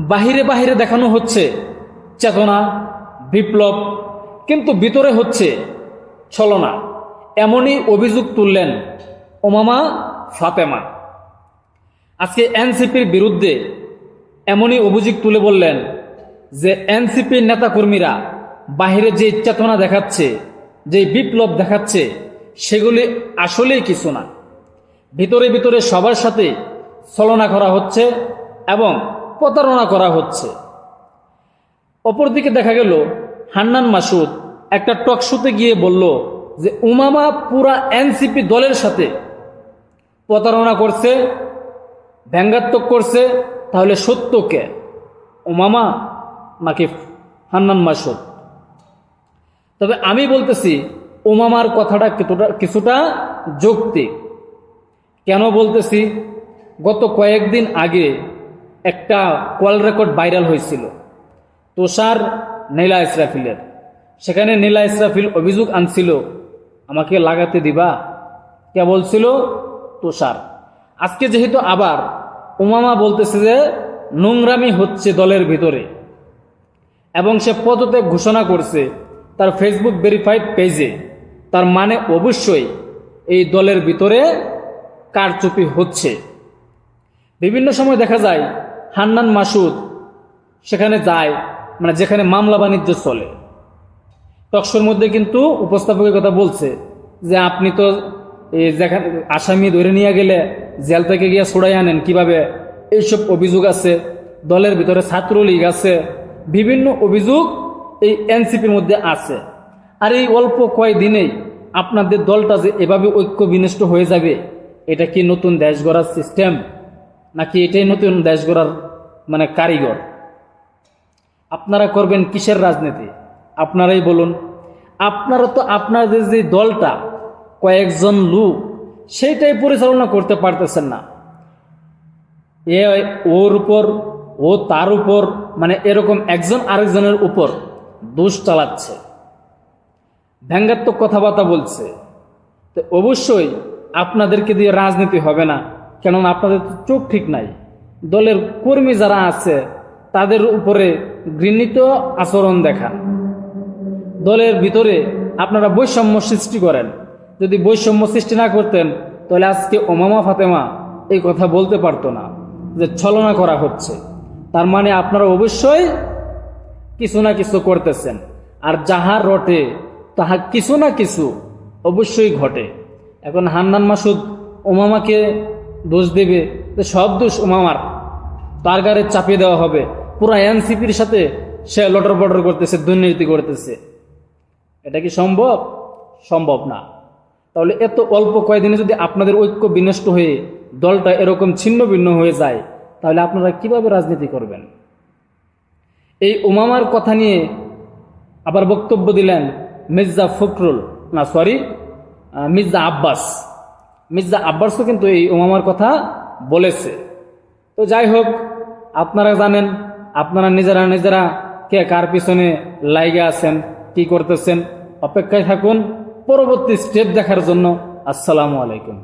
বাহিরে বাহিরে দেখানো হচ্ছে চেতনা, বিপ্লব, কিন্তু ভিতরে হচ্ছে ছলনা। এমনই অভিযোগ তুললেন ওমামা ফাতেমা। আজকে এনসিপির বিরুদ্ধে এমনই অভিযোগ তুলে বললেন যে এনসিপির নেতাকর্মীরা বাহিরে যে চেতনা দেখাচ্ছে, যে বিপ্লব দেখাচ্ছে, সেগুলি আসলেই কিছু না। ভিতরে ভিতরে সবার সাথে ছলনা করা হচ্ছে এবং প্রতারণা করা হচ্ছে। অপরদিকে দেখা গেল, হান্নান মাসুদ একটা টকশোতে গিয়ে বলল যে, উমামা পুরা এনসিপি দলের সাথে প্রতারণা করছে, ব্যঙ্গাত্মক করছে, তাহলে সত্য কে? উমামা নাকি হান্নান মাসুদ? তবে আমি বলতেছি, উমামার কথাটা কিছুটা কিছুটা যৌক্তিক। কেন বলতেছি? গত কয়েকদিন আগে একটা কল রেকর্ড ভাইরাল হয়েছিল। তুষার নীলা ইসরাফিলের। সেখানে নীলা ইসরাফিল অভিযোগ আনছিল, আমাকে লাগাতে দিবা? কে বলছিল? তুষার। আজকে যেহেতু আবার উমামা বলতেছে যে, নোংরামি হচ্ছে দলের ভিতরে, এবং সে পদত্যাগ ঘোষণা করছে তার ফেসবুক ভেরিফাইড পেজে তার মানে অবশ্যই এই দলের ভিতরে কারচুপি হচ্ছে। বিভিন্ন সময় দেখা যায় হান্নান মাসুদ সেখানে যায় মানে যেখানে মামলা বাণিজ্য চলে। টকশোর মধ্যে কিন্তু উপস্থাপকের কথা বলছে যে আপনি তো এই যেখানে, আসামি ধরে নিয়ে গেলে জেল থেকে গিয়ে ছড়াই আনেন, কীভাবে এইসব অভিযোগ আছে, দলের ভিতরে ছাত্রলীগ আছে, বিভিন্ন অভিযোগ এই এনসিপির মধ্যে আছে। আর এই অল্প কয়েকদিনেই আপনাদের দলটা যে এভাবে ঐক্য বিনষ্ট হয়ে যাবে, এটা কি নতুন দেশ গড়ার সিস্টেম নাকি এটাই নতুন দেশ গড়ার মানে কারিগর। আপনারা করবেন কিসের রাজনীতি? আপনারাই বলুন। আপনারা তো আপনাদের যে দলটা, কয়েকজন লোক, সেইটাই পরিচালনা করতে পারতেছেন না। এ ওর উপর, ও তার উপর মানে এরকম একজন আরেকজনের উপর দোষ চালাচ্ছে। ব্যঙ্গাত্মক কথাবার্তা বলছে। তো অবশ্যই আপনাদেরকে দিয়ে রাজনীতি হবে না, কেননা আপনাদের তো চোখ ঠিক নাই। দলের কর্মী যারা আছে, তাদের উপরে ঘৃণিত আচরণ দেখান দলের ভিতরে আপনারা বৈষম্য সৃষ্টি করেন। যদি বৈষম্য সৃষ্টি না করতেন, তাহলে আজকে ওমামা ফাতেমা এই কথা বলতে পারতো না, যে ছলনা করা হচ্ছে। তার মানে আপনারা অবশ্যই কিছু না কিছু করতেছেন। আর যাহা রটে, তাহা কিছু না কিছু অবশ্যই ঘটে। এখন হান্নান মাসুদ ওমামাকে দোষ দেবে। তো সব দোষ ওমামার তার গাড়ি চাপিয়ে দেওয়া হবে। পুরো এনসিপির সাথে সে লটর বটর করতেছে, দুর্নীতি করতেছে। এটা কি সম্ভব? সম্ভব না। তাহলে এত অল্প কয়েকদিনে যদি আপনাদের ঐক্য বিনষ্ট হয়ে দলটা এরকম ছিন্ন ভিন্ন হয়ে যায়, তাহলে আপনারা কীভাবে রাজনীতি করবেন? এই উমামার কথা নিয়ে আবার বক্তব্য দিলেন মির্জা ফখরুল, না সরি মির্জা আব্বাস। মির্জা আব্বাসও কিন্তু এই ওমামার কথা বলেছে। তো যাই হোক, আপনারা জানেন, আপনারা নিজেরা নিজেরা কে কার পিছনে লাইগে আছেন, কি করতেছেন, অপেক্ষায় থাকুন। পরবর্তী স্টেপ দেখার জন্য আসসালামু আলাইকুম।